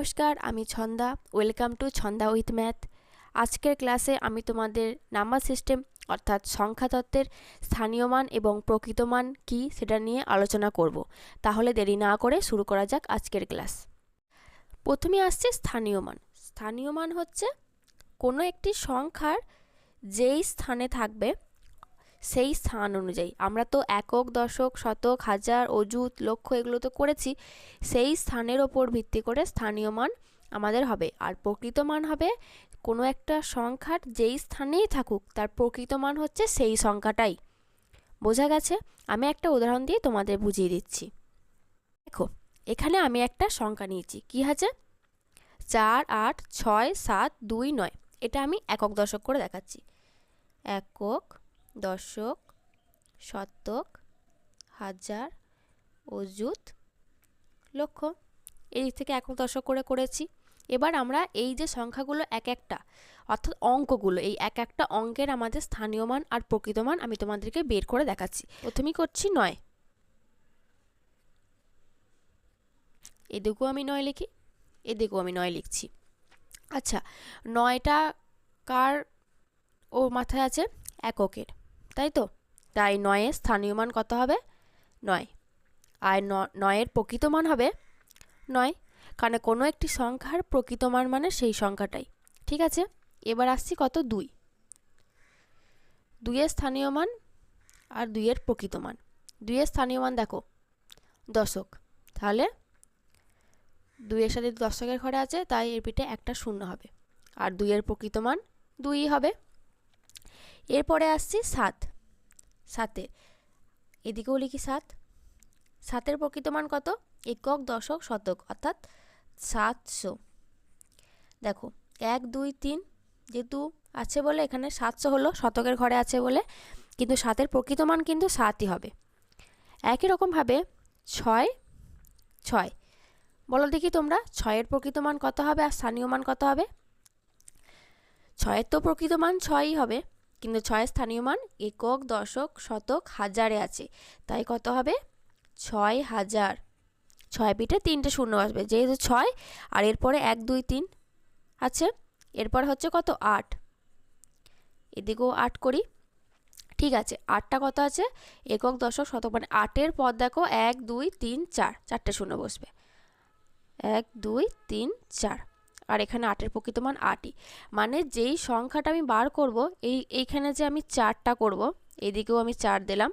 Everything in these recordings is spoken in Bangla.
নমস্কার, আমি Chhanda. Welcome to Chhanda with math আজকের ক্লাসে আমি তোমাদের নাম্বার সিস্টেম অর্থাৎ সংখ্যা তত্ত্বের স্থানীয় মান এবং প্রকৃত মান কী সেটা নিয়ে আলোচনা করব। তাহলে দেরি না করে শুরু করা যাক আজকের ক্লাস প্রথমে আসছে স্থানীয় মান। স্থানীয় মান হচ্ছে কোনো একটি সংখ্যার যেই স্থানে থাকবে সেই স্থান অনুযায়ী। আমরা তো একক, দশক, শতক, হাজার, অযুত, লক্ষ এগুলো তো করেছি, সেই স্থানের ওপর ভিত্তি করে স্থানীয় মান আমাদের হবে। আর প্রকৃত মান হবে কোনো একটা সংখ্যার যেই স্থানেই থাকুক, তার প্রকৃত মান হচ্ছে সেই সংখ্যাটাই। বোঝা গেছে? আমি একটা উদাহরণ দিয়ে তোমাদের বুঝিয়ে দিচ্ছি। দেখো, এখানে আমি একটা সংখ্যা নিয়েছি। কি আছে? চার, আট, ছয়, সাত, দুই, নয়। এটা আমি একক, দশক করে দেখাচ্ছি। একক দশক শতক, হাজার, অযুত, লক্ষ। এই দিক থেকে একক দশক করে করেছি। এবার আমরা এই যে সংখ্যাগুলো এক একটা, অর্থাৎ অঙ্কগুলো, এই এক একটা অঙ্কের আমাদের স্থানীয় মান আর প্রকৃত মান আমি তোমাদেরকে বের করে দেখাচ্ছি। প্রথমেই করছি নয়। এদিকেও আমি নয় লিখি, এদিকেও আমি নয় লিখছি। আচ্ছা নয়টা কার ও মাথায় আছে? এককের। তাই তো? তাই নয়ের স্থানীয় মান কত হবে? নয়। আর নয়ের প্রকৃত মান হবে? নয়। কারণ কোনো একটি সংখ্যার প্রকৃত মান মানে সেই সংখ্যাটাই। ঠিক আছে? এবার আসছি কত? দুই। দুইয়ের স্থানীয় মান আর দুইয়ের প্রকৃত মান। দুইয়ের স্থানীয় মান দেখো। দশক। তাহলে দুইয়ের সাথে দশকের ঘরে আছে, তাই এর পিঠে একটা শূন্য হবে। আর দুইয়ের প্রকৃত মান দুই হবে। এরপরে আসছি সাত। সাতে। এদিকেও লিখি সাত। সাতের প্রকৃত মান কত? একক, দশক, শতক, অর্থাৎ সাতশো। দেখো, এক, দুই, তিন যেহেতু আছে বলে এখানে সাতশো হলো, শতকের ঘরে আছে বলে, কিন্তু সাতের প্রকৃত মান কিন্তু সাতই হবে। একই রকমভাবে ছয় ছয়। বলো দেখি তোমরা, ছয়ের প্রকৃত মান কত হবে আর স্থানীয় মান কত হবে? ছয়ের তো প্রকৃত মান ছয়ই হবে। কিন্তু ছয়ের স্থানীয় মান একক, দশক, শতক হাজারে আছে। তাই কত হবে? ছয় হাজার। ছয় পিঠে তিনটে শূন্য আসবে। যেহেতু ছয়, আর এরপরে এক, দুই, তিন আছে, এরপর হচ্ছে কত? আট। এদিকেও আট করি। ঠিক আছে, আটটা কত আছে? একক, দশক, শতক মানে আটের পদ দেখো, এক, দুই, তিন, চার। চারটে শূন্য বসবে। এক, দুই, তিন, চার। আর এখানে আটের প্রকৃত মান আটই। মানে যেই সংখ্যাটা আমি বার করব, এই, এইখানে যে আমি চারটা করব এদিকেও আমি চার দিলাম।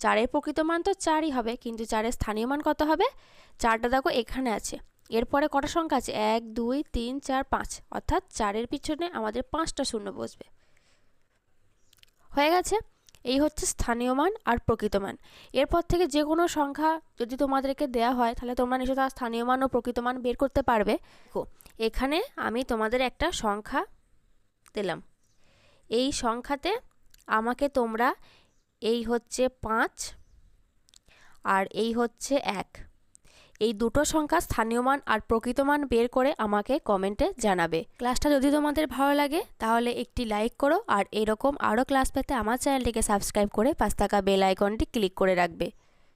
চারের প্রকৃত মান তো চারই হবে, কিন্তু চারের স্থানীয় মান কত হবে? চারটা দেখো এখানে আছে। এরপরে কটা সংখ্যা আছে? এক, দুই, তিন, চার, পাঁচ। অর্থাৎ চারের পিছনে আমাদের পাঁচটা শূন্য বসবে। হয়ে গেছে? এই হচ্ছে স্থানীয় মান আর প্রকৃত মান এরপর থেকে যে কোনো সংখ্যা যদি তোমাদেরকে দেয়া হয়, তাহলে তোমরা নিশ্চয় তার স্থানীয় মান ও প্রকৃত মান বের করতে পারবে। এখানে আমি তোমাদের একটা সংখ্যা দিলাম। এই সংখ্যাতে আমাকে তোমরা এই হচ্ছে পাঁচ আর এই হচ্ছে এক। এই দুটো সংখ্যা স্থানীয় মান আর প্রকৃত মান বের করে আমাকে কমেন্টে জানাবে। ক্লাসটা যদি তোমাদের ভালো লাগে, তাহলে একটি লাইক করো আর এরকম আরও ক্লাস পেতে আমার চ্যানেলটিকে সাবস্ক্রাইব করে পাঁচ টাকা বেল আইকনটি ক্লিক করে রাখবে।